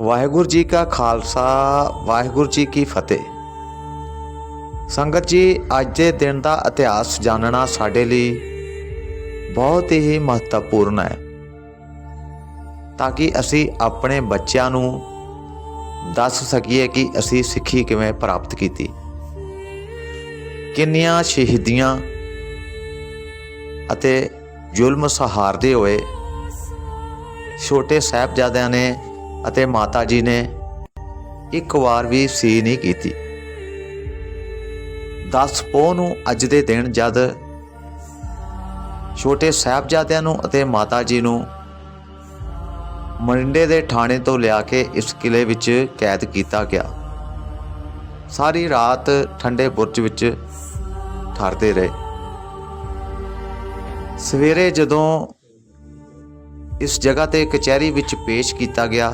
ਵਾਹਿਗੁਰੂ ਜੀ ਕਾ ਖਾਲਸਾ, ਵਾਹਿਗੁਰੂ ਜੀ ਕੀ ਫਤਿਹ। ਸੰਗਤ ਜੀ, ਅੱਜ ਦੇ ਦਿਨ ਦਾ ਇਤਿਹਾਸ ਜਾਣਨਾ ਸਾਡੇ ਲਈ ਬਹੁਤ ਹੀ ਮਹੱਤਵਪੂਰਨ ਹੈ। ਤਾਂ ਕਿ ਅਸੀਂ ਆਪਣੇ ਬੱਚਿਆਂ ਨੂੰ ਦੱਸ ਸਕੀਏ ਕਿ ਅਸੀਂ ਸਿੱਖੀ ਕਿਵੇਂ ਪ੍ਰਾਪਤ ਕੀਤੀ। ਕਿੰਨੀਆਂ ਸ਼ਹੀਦੀਆਂ ਅਤੇ ਜ਼ੁਲਮ ਸਹਾਰਦੇ ਹੋਏ ਛੋਟੇ ਸਾਹਿਬਜ਼ਾਦਿਆਂ ਨੇ ਅਤੇ ਮਾਤਾ ਜੀ ਨੇ ਇੱਕ ਵਾਰ ਵੀ ਸੀ ਨਹੀਂ ਕੀਤੀ। 10 ਪੋਹ ਨੂੰ ਅੱਜ ਦੇ ਦਿਨ ਜਦ ਛੋਟੇ ਸਾਹਿਬਜ਼ਾਦਿਆਂ ਨੂੰ ਅਤੇ ਮਾਤਾ ਜੀ ਨੂੰ ਮਰਿੰਡੇ ਦੇ ਥਾਣੇ ਤੋਂ ਲਿਆ ਕੇ ਇਸ ਕਿਲੇ ਵਿੱਚ ਕੈਦ ਕੀਤਾ ਗਿਆ। ਸਾਰੀ ਰਾਤ ਠੰਡੇ ਬੁਰਜ ਵਿੱਚ ਠਰਦੇ ਰਹੇ। ਸਵੇਰੇ ਜਦੋਂ ਇਸ ਜਗ੍ਹਾ ਤੇ ਕਚਹਿਰੀ ਵਿੱਚ ਪੇਸ਼ ਕੀਤਾ ਗਿਆ